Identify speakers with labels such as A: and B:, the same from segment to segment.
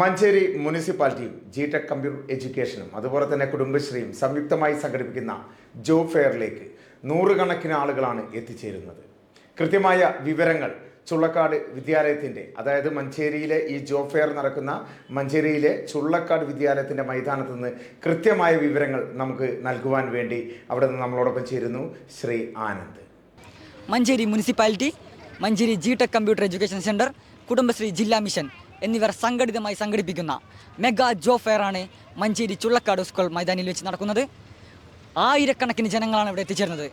A: മഞ്ചേരി മുനിസിപ്പാലിറ്റിയും G tech computer എഡ്യൂക്കേഷനും അതുപോലെ തന്നെ കുടുംബശ്രീയും സംയുക്തമായി സംഘടിപ്പിക്കുന്ന ജോബ് ഫെയറിലേക്ക് നൂറുകണക്കിന് ആളുകളാണ് എത്തിച്ചേരുന്നത്. കൃത്യമായ വിവരങ്ങൾ ചുള്ളക്കാട് വിദ്യാലയത്തിന്റെ അതായത് മഞ്ചേരിയിലെ ഈ ജോബ് ഫെയർ നടക്കുന്ന മഞ്ചേരിയിലെ ചുള്ളക്കാട് വിദ്യാലയത്തിന്റെ മൈതാനത്ത് നിന്ന് കൃത്യമായ വിവരങ്ങൾ നമുക്ക് നൽകുവാൻ വേണ്ടി അവിടെ നിന്ന് നമ്മളോടൊപ്പം ചേരുന്നു Shri Anand.
B: Manjeri municipality Manjeri G Tech computer education centre Kudumbashree ജില്ലാ മിഷൻ. എന്നിവർ സംഘടിതമായി സംഘടിപ്പിക്കുന്ന മെഗാ ജോ ഫെയറാണ് മഞ്ചേരി ചുള്ളക്കാട് സ്കൂൾ മൈതാനിയിൽ വെച്ച് നടക്കുന്നത്. ആയിരക്കണക്കിന് ജനങ്ങളാണ് ഇവിടെ എത്തിച്ചേർന്നത്.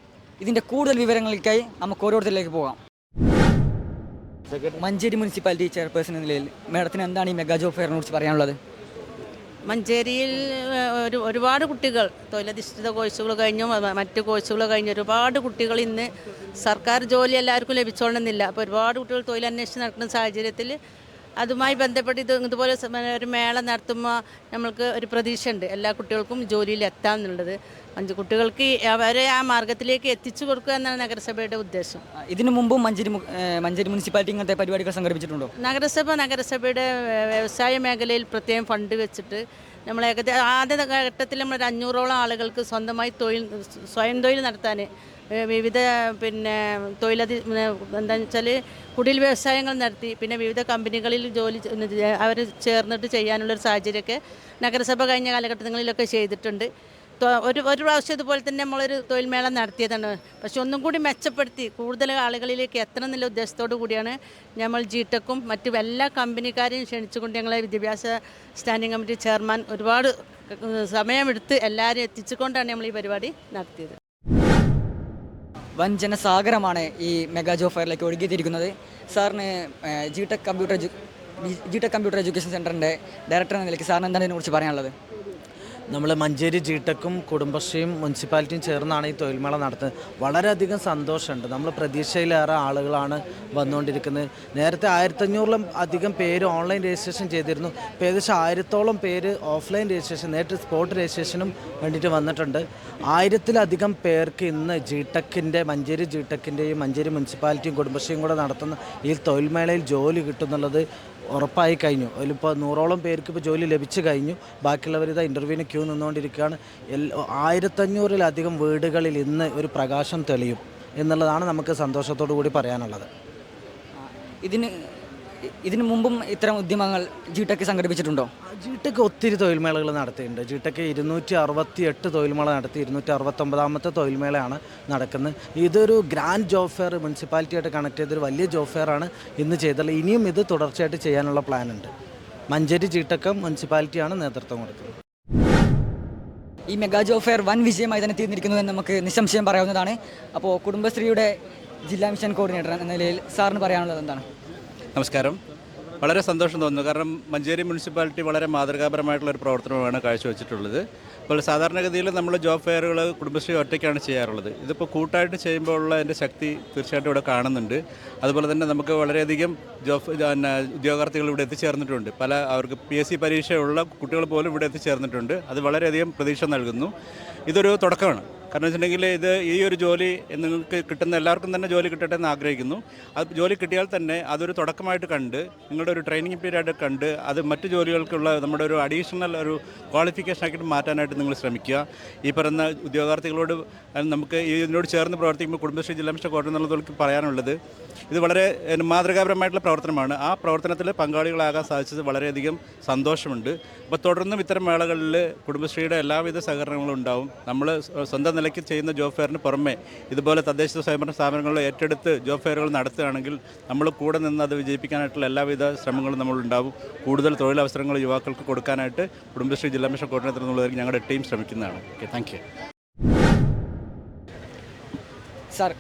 B: ഇതിന്റെ കൂടുതൽ വിവരങ്ങൾക്കായി നമുക്ക് ഓരോരുത്തരിലേക്ക് പോകാം. മഞ്ചേരി മുനിസിപ്പാലിറ്റി ചെയർപേഴ്സൺ എന്ന നിലയിൽ മേഡത്തിന് എന്താണ് ഈ മെഗാ ജോ ഫെയറിനെ കുറിച്ച് പറയാനുള്ളത്?
C: മഞ്ചേരിയിൽ ഒരു ഒരുപാട് കുട്ടികൾ തൊഴിലധിഷ്ഠിത കോഴ്സുകൾ കഴിഞ്ഞും മറ്റ് കോഴ്സുകൾ കഴിഞ്ഞ്. ഒരുപാട് കുട്ടികൾ ഇന്ന് സർക്കാർ ജോലി എല്ലാവർക്കും ലഭിച്ചോളണമെന്നില്ല. അപ്പോൾ ഒരുപാട് കുട്ടികൾ തൊഴിലന്വേഷിച്ച് നടക്കുന്ന സാഹചര്യത്തിൽ അതുമായി ബന്ധപ്പെട്ട് ഇത് ഇതുപോലെ ഒരു മേള നടത്തുമ്പോൾ നമ്മൾക്ക് ഒരു പ്രതീക്ഷയുണ്ട്. എല്ലാ കുട്ടികൾക്കും ജോലിയിൽ എത്താം എന്നുള്ളത്. അഞ്ച് കുട്ടികൾക്ക് അവരെ ആ മാർഗത്തിലേക്ക് എത്തിച്ചു കൊടുക്കുക എന്നാണ് നഗരസഭയുടെ ഉദ്ദേശം.
B: ഇതിനു മുമ്പും മഞ്ചേരി മഞ്ചേരി മുനിസിപ്പാലിറ്റി ഇങ്ങനത്തെ പരിപാടികൾ സംഘടിപ്പിച്ചിട്ടുണ്ടോ?
C: നഗരസഭ നഗരസഭയുടെ വ്യവസായ മേഖലയിൽ പ്രത്യേകം ഫണ്ട് വെച്ചിട്ട് നമ്മൾ ഏകദേശം ആദ്യ ഘട്ടത്തിൽ നമ്മൾ ഒരു അഞ്ഞൂറോളം ആളുകൾക്ക് സ്വന്തമായി തൊഴിൽ സ്വയം തൊഴിൽ നടത്താൻ വിവിധ പിന്നെ തൊഴിലധി എന്താണെന്ന് വെച്ചാൽ കുടിൽ വ്യവസായങ്ങൾ നടത്തി പിന്നെ വിവിധ കമ്പനികളിൽ ജോലി അവർ ചേർന്നിട്ട് ചെയ്യാനുള്ളൊരു സാഹചര്യമൊക്കെ നഗരസഭ കഴിഞ്ഞ കാലഘട്ടങ്ങളിലൊക്കെ ചെയ്തിട്ടുണ്ട്. ഒരു ഒരു പ്രാവശ്യം ഇതുപോലെ തന്നെ നമ്മളൊരു തൊഴിൽ മേള നടത്തിയതാണ്. പക്ഷെ ഒന്നും കൂടി മെച്ചപ്പെടുത്തി. കൂടുതൽ ആളുകളിലേക്ക് എത്തണം എന്നുള്ള ഉദ്ദേശത്തോടു കൂടിയാണ് നമ്മൾ ജി ടെക്കും മറ്റു എല്ലാ കമ്പനിക്കാരെയും ക്ഷണിച്ചുകൊണ്ട് ഞങ്ങളെ വിദ്യാഭ്യാസ സ്റ്റാൻഡിംഗ് കമ്മിറ്റി ചെയർമാൻ ഒരുപാട് സമയമെടുത്ത് എല്ലാവരും എത്തിച്ചുകൊണ്ടാണ് നമ്മൾ ഈ പരിപാടി നടത്തിയത്.
B: വൻ ജനസാഗരമാണ് ഈ മെഗാ ജോ ഫെയറിലേക്ക് ഒഴുകിയെത്തിയിരിക്കുന്നത്. സാറിന് G Tech computer G Tech computer education സെന്ററിന്റെ ഡയറക്ടർ എന്ന നിലയ്ക്ക് സാറിന് എന്താണ് ഇതിനെക്കുറിച്ച് പറയാനുള്ളത്?
D: നമ്മൾ മഞ്ചേരി ജിടെക്കും കുടുംബശ്രീയും മുനിസിപ്പാലിറ്റിയും ചേർന്നാണ് ഈ തൊഴിൽമേള നടത്തുന്നത്. വളരെയധികം സന്തോഷമുണ്ട്. നമ്മൾ പ്രതീക്ഷയിലേറെ ആളുകളാണ് വന്നുകൊണ്ടിരിക്കുന്നത്. നേരത്തെ ആയിരത്തഞ്ഞൂറിലും അധികം പേര് ഓൺലൈൻ രജിസ്ട്രേഷൻ ചെയ്തിരുന്നു. ഇപ്പോൾ ഏകദേശം ആയിരത്തോളം പേര് ഓഫ്ലൈൻ രജിസ്ട്രേഷൻ നേരിട്ട് സ്പോട്ട് രജിസ്ട്രേഷനും വേണ്ടിയിട്ട് വന്നിട്ടുണ്ട്. ആയിരത്തിലധികം പേർക്ക് ഇന്ന് ജിടെക്കിന്റെ മഞ്ചേരി ജിടെക്കിന്റെയും മഞ്ചേരി മുനിസിപ്പാലിറ്റിയും കുടുംബശ്രീയും കൂടെ നടത്തുന്ന ഈ തൊഴിൽമേളയിൽ ജോലി കിട്ടുന്നുള്ളത് ഉറപ്പായി കഴിഞ്ഞു. അതിലിപ്പോൾ നൂറോളം പേർക്ക് ഇപ്പോൾ ജോലി ലഭിച്ചു കഴിഞ്ഞു. ബാക്കിയുള്ളവർ ഇതാ ഇന്റർവ്യൂവിന് ക്യൂ നിന്നുകൊണ്ടിരിക്കുകയാണ്. ആയിരത്തഞ്ഞൂറിലധികം വീടുകളിൽ ഇന്ന് ഒരു പ്രകാശം തെളിയും എന്നുള്ളതാണ് നമുക്ക് സന്തോഷത്തോടു കൂടി പറയാനുള്ളത്.
B: ഇതിന് ഇതിനു മുമ്പും ഇത്തരം ഉദ്യമങ്ങൾ ജി ടെക് സംഘടിപ്പിച്ചിട്ടുണ്ടോ?
D: ജി ടെക് ഒത്തിരി തൊഴിൽമേളകൾ നടത്തിയിട്ടുണ്ട്. ജി ടെക് ഇരുന്നൂറ്റി അറുപത്തി എട്ട് തൊഴിൽമേള നടത്തി ഇരുന്നൂറ്റി അറുപത്തൊമ്പതാമത്തെ തൊഴിൽമേളയാണ് നടക്കുന്നത്. ഇതൊരു ഗ്രാൻഡ് ജോബ് ഫെയർ മുനിസിപ്പാലിറ്റിയായിട്ട് കണക്ട് ചെയ്തൊരു വലിയ ജോബ് ഫെയർ ആണ് ഇന്ന് ചെയ്തുള്ളത് ഇനിയും ഇത് തുടർച്ചയായിട്ട് ചെയ്യാനുള്ള പ്ലാൻ ഉണ്ട്. മഞ്ചേരി ജി ടെക്കും മുനിസിപ്പാലിറ്റിയാണ് നേതൃത്വം കൊടുക്കുന്നത്.
B: ഈ മെഗാ ജോബ് ഫെയർ വൻ വിജയമായി തന്നെ തീർന്നിരിക്കുന്നു എന്ന് നമുക്ക് നിസ്സംശയം പറയാവുന്നതാണ്. അപ്പോൾ കുടുംബശ്രീയുടെ ജില്ലാ മിഷൻ കോർഡിനേറ്റർ എന്ന നിലയിൽ സാറിന് പറയാനുള്ളത് എന്താണ്?
E: നമസ്കാരം. വളരെ സന്തോഷം തോന്നുന്നു. കാരണം മഞ്ചേരി മുനിസിപ്പാലിറ്റി വളരെ മാതൃകാപരമായിട്ടുള്ള ഒരു പ്രവർത്തനമാണ് കാഴ്ചവെച്ചിട്ടുള്ളത്. അപ്പോൾ സാധാരണഗതിയിൽ നമ്മൾ ജോബ് ഫെയറുകൾ കുടുംബശ്രീ ഒറ്റയ്ക്കാണ് ചെയ്യാറുള്ളത്. ഇതിപ്പോൾ കൂട്ടായിട്ട് ചെയ്യുമ്പോൾ ഉള്ള അതിന്റെ ശക്തി തീർച്ചയായിട്ടും ഇവിടെ കാണുന്നുണ്ട്. അതുപോലെ തന്നെ നമുക്ക് വളരെയധികം ജോബ് ഉദ്യോഗാർത്ഥികൾ ഇവിടെ എത്തിച്ചേർന്നിട്ടുണ്ട്. പല അവർക്ക് പി എസ് സി പരീക്ഷയുള്ള കുട്ടികൾ പോലും ഇവിടെ എത്തിച്ചേർന്നിട്ടുണ്ട്. അത് വളരെയധികം പ്രതീക്ഷ നൽകുന്നു. ഇതൊരു തുടക്കമാണ്. കാരണം വെച്ചിട്ടുണ്ടെങ്കിൽ ഇത് ഈ ഒരു ജോലി നിങ്ങൾക്ക് കിട്ടുന്ന എല്ലാവർക്കും തന്നെ ജോലി കിട്ടട്ടെ എന്ന് ആഗ്രഹിക്കുന്നു. അത് ജോലി കിട്ടിയാൽ തന്നെ അതൊരു തുടക്കമായിട്ട് കണ്ട് നിങ്ങളുടെ ഒരു ട്രെയിനിങ് പീരീഡ് കണ്ട് അത് മറ്റ് ജോലികൾക്കുള്ള നമ്മുടെ ഒരു അഡീഷണൽ ഒരു ക്വാളിഫിക്കേഷൻ ആക്കിയിട്ട് മാറ്റാനായിട്ട് നിങ്ങൾ ശ്രമിക്കുക. ഈ പറയുന്ന ഉദ്യോഗാർത്ഥികളോട് നമുക്ക് ഇതിനോട് ചേർന്ന് പ്രവർത്തിക്കുമ്പോൾ കുടുംബശ്രീ ജില്ലാ മിഷൻ എന്നുള്ളതൊക്കെ പറയാനുള്ളത് ഇത് വളരെ മാതൃകാപരമായിട്ടുള്ള പ്രവർത്തനമാണ്. ആ പ്രവർത്തനത്തിൽ പങ്കാളികളാകാൻ സാധിച്ചത് വളരെയധികം സന്തോഷമുണ്ട്. അപ്പോൾ തുടർന്നും ഇത്തരം മേളകളിൽ കുടുംബശ്രീയുടെ എല്ലാവിധ സഹകരണങ്ങളും ഉണ്ടാവും. നമ്മൾ സ്വന്തം നിലയ്ക്ക് ചെയ്യുന്ന ജോബ് ഫെയറിന് പുറമെ ഇതുപോലെ തദ്ദേശ സ്വയംഭരണ സ്ഥാപനങ്ങൾ ഏറ്റെടുത്ത് ജോബ് ഫെയറുകൾ നടത്തുകയാണെങ്കിൽ നമ്മൾ കൂടെ നിന്ന് അത് വിജയിപ്പിക്കാനായിട്ടുള്ള എല്ലാവിധ ശ്രമങ്ങളും നമ്മളുണ്ടാവും. കൂടുതൽ തൊഴിലവസരങ്ങൾ യുവാക്കൾക്ക് കൊടുക്കാനായിട്ട് കുടുംബശ്രീ ജില്ലാ മിഷൻ കോർഡിനേറ്റർ എന്നുള്ളതിൽ ഞങ്ങളുടെ ടീം ശ്രമിക്കുന്നതാണ്. Okay thank you
B: sir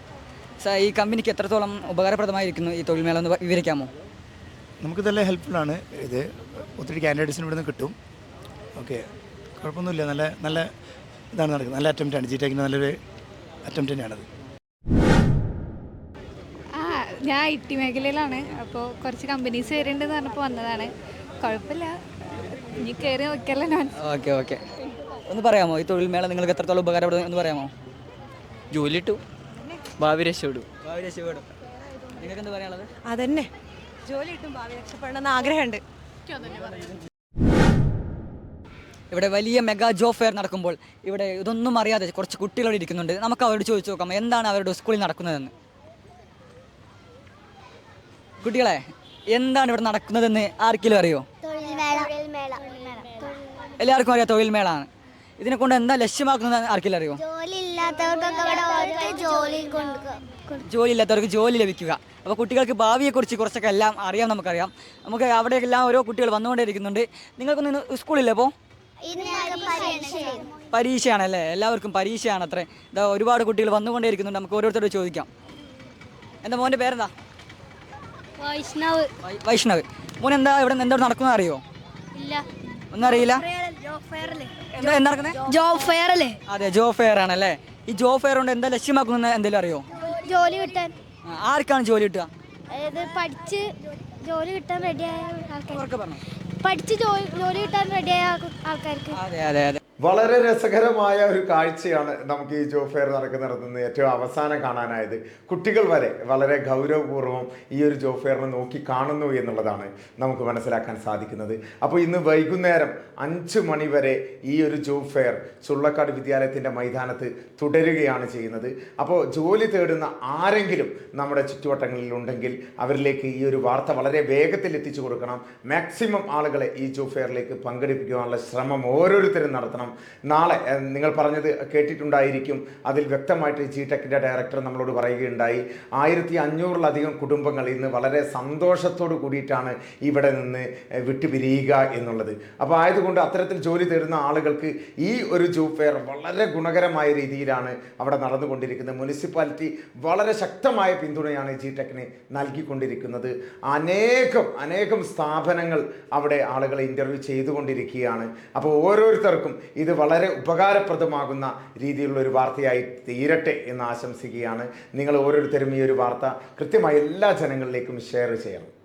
B: sir ഈ കമ്പനിക്ക് എത്രത്തോളം ഉപകാരപ്രദമായിരിക്കുന്നു ഈ തൊഴിൽ മേള എന്ന് വിവരിക്കാമോ?
F: നമുക്ക് നമുക്കിതെല്ലാം ഹെൽപ്ഫുള്ളാണ്. ഇത് ഒത്തിരി കാൻഡിഡേറ്റ്സിന് ഇവിടുന്ന് കിട്ടും. ഓക്കെ കുഴപ്പമൊന്നുമില്ല. നല്ല നല്ല ഇതാണ് നടക്കുന്നത്. നല്ല അറ്റംപ്റ്റാണ് ജി ടെക്കിന് നല്ലൊരു അറ്റംപ്റ്റ് തന്നെയാണത്.
G: ആ ഞാൻ ഐ ടി മേഖലയിലാണ്. അപ്പോൾ കുറച്ച് കമ്പനീസ് വരുന്നുണ്ടെന്ന് പറഞ്ഞപ്പോൾ വന്നതാണ്. കുഴപ്പമില്ല. ഇനി കയറി നോക്കിയല്ലോ ഞാൻ.
B: Okay okay. ഒന്ന് പറയാമോ? ഈ തൊഴിൽ മേള നിങ്ങൾക്ക് എത്രത്തോളം ഉപകാരപ്പെടും എന്ന് പറയാമോ?
H: ജോലി ഇട്ടു. ഭാവി രക്ഷപ്പെടും.
B: ഭാവി രക്ഷപ്പെടും. നിങ്ങൾക്ക് എന്താ പറയാനുള്ളത്?
I: അതന്നെ. ജോലി കിട്ടും ഭാവി രക്ഷപ്പെടണമെന്ന് ആഗ്രഹമുണ്ട്.
B: ഇവിടെ വലിയ മെഗാ ജോബ് ഫെയർ നടക്കുമ്പോൾ ഇവിടെ ഇതൊന്നും അറിയാതെ കുറച്ച് കുട്ടികളോട് ഇരിക്കുന്നുണ്ട്. നമുക്ക് അവരോട് ചോദിച്ചു നോക്കാം എന്താണ് അവരുടെ സ്കൂളിൽ നടക്കുന്നതെന്ന്? കുട്ടികളെ എന്താണ് ഇവിടെ നടക്കുന്നതെന്ന് ആർക്കെങ്കിലും അറിയോ? എല്ലാവർക്കും അറിയാം തൊഴിൽ മേളാണ് ഇതിനെ കൊണ്ട് എന്താ ലക്ഷ്യമാക്കുന്നത് ആർക്കെങ്കിലും അറിയോ?
I: ജോലി
B: ഇല്ലാത്തവർക്ക് ജോലി ലഭിക്കുക. അപ്പോൾ കുട്ടികൾക്ക് ഭാവിയെക്കുറിച്ച് കുറച്ചൊക്കെ എല്ലാം അറിയാം നമുക്കറിയാം. നമുക്ക് അവിടെയെല്ലാം ഓരോ കുട്ടികൾ വന്നുകൊണ്ടേയിരിക്കുന്നുണ്ട്. നിങ്ങൾക്കൊന്നും സ്കൂളില്ലേ അപ്പോൾ പരീക്ഷയാണല്ലേ? എല്ലാവർക്കും പരീക്ഷയാണ് അത്രേ ഇതാ ഒരുപാട് കുട്ടികൾ വന്നുകൊണ്ടേയിരിക്കുന്നുണ്ട്. നമുക്ക് ഓരോരുത്തരോട് ചോദിക്കാം. എന്താ മോന്റെ പേരെന്താ?
I: വൈഷ്ണവ്.
B: വൈഷ്ണവ്. മോൻ എന്താ ഇവിടെ എന്താ നടക്കുന്ന അറിയോ?
I: ഇല്ല.
B: ഒന്നും അറിയില്ല. എന്താ എന്താ നടക്കുന്നത്
I: ജോബ് ഫെയർ അല്ലേ
B: അതെ ജോബ് ഫെയർ ആണല്ലേ ഈ ജോബ് ഫെയർ കൊണ്ട് എന്താ ലക്ഷ്യമാക്കുന്ന എന്തെങ്കിലും അറിയോ?
I: ജോലി കിട്ടാൻ.
B: ആർക്കാണ് ജോലി കിട്ടുക?
I: അതായത് പഠിച്ച് ജോലി കിട്ടാൻ റെഡിയായ ആൾക്കാർ
B: പറഞ്ഞു.
I: പഠിച്ച് ജോലി ജോലി കിട്ടാൻ റെഡിയായ ആൾക്കാർക്ക്.
B: അതെ അതെ അതെ.
A: വളരെ രസകരമായ ഒരു കാഴ്ചയാണ് നമുക്ക് ഈ ജോബ് ഫെയർ നടക്കുന്നിടത്ത് ഏറ്റവും അവസാനം കാണാനായത്. കുട്ടികൾ വരെ വളരെ ഗൗരവപൂർവം ഈ ഒരു ജോബ് ഫെയറിനെ നോക്കി കാണുന്നു എന്നുള്ളതാണ് നമുക്ക് മനസ്സിലാക്കാൻ സാധിക്കുന്നത്. അപ്പോൾ ഇന്ന് വൈകുന്നേരം അഞ്ച് മണി വരെ ഈ ഒരു ജോബ് ഫെയർ ചുള്ളക്കാട് വിദ്യാലയത്തിന്റെ മൈതാനത്ത് തുടരുകയാണ് ചെയ്യുന്നത്. അപ്പോൾ ജോലി തേടുന്ന ആരെങ്കിലും നമ്മുടെ ചുറ്റുവട്ടങ്ങളിൽ ഉണ്ടെങ്കിൽ അവരിലേക്ക് ഈ ഒരു വാർത്ത വളരെ വേഗത്തിൽ എത്തിച്ചു കൊടുക്കണം. മാക്സിമം ആളുകളെ ഈ ജോബ് ഫെയറിലേക്ക് പങ്കെടുപ്പിക്കുവാനുള്ള ശ്രമം ഓരോരുത്തരും നടത്തണം. നാളെ നിങ്ങൾ പറഞ്ഞത് കേട്ടിട്ടുണ്ടായിരിക്കും. അതിൽ വ്യക്തമായിട്ട് ജി ടെക്കിന്റെ ഡയറക്ടർ നമ്മളോട് പറയുകയുണ്ടായി. ആയിരത്തി അഞ്ഞൂറിലധികം കുടുംബങ്ങൾ ഇന്ന് വളരെ സന്തോഷത്തോട് കൂടിയിട്ടാണ് ഇവിടെ നിന്ന് വിട്ടുപിരിയുക എന്നുള്ളത്. അപ്പോൾ ആയതുകൊണ്ട് അത്തരത്തിൽ ജോലി തേടുന്ന ആളുകൾക്ക് ഈ ഒരു ജോബ് ഫെയർ വളരെ ഗുണകരമായ രീതിയിലാണ് അവിടെ നടന്നുകൊണ്ടിരിക്കുന്നത്. മുനിസിപ്പാലിറ്റി വളരെ ശക്തമായ പിന്തുണയാണ് ജി ടെക്കിന് നൽകിക്കൊണ്ടിരിക്കുന്നത്. അനേകം അനേകം സ്ഥാപനങ്ങൾ അവിടെ ആളുകളെ ഇന്റർവ്യൂ ചെയ്തുകൊണ്ടിരിക്കുകയാണ്. അപ്പോൾ ഓരോരുത്തർക്കും ഇത് വളരെ ഉപകാരപ്രദമാകുന്ന രീതിയിലുള്ള ഒരു വാർത്തയായി തീരട്ടെ എന്ന് ആശംസിക്കുകയാണ്. നിങ്ങൾ ഓരോരുത്തരും ഈ ഒരു വാർത്ത കൃത്യമായി എല്ലാ ജനങ്ങളിലേക്കും ഷെയർ ചെയ്യണം.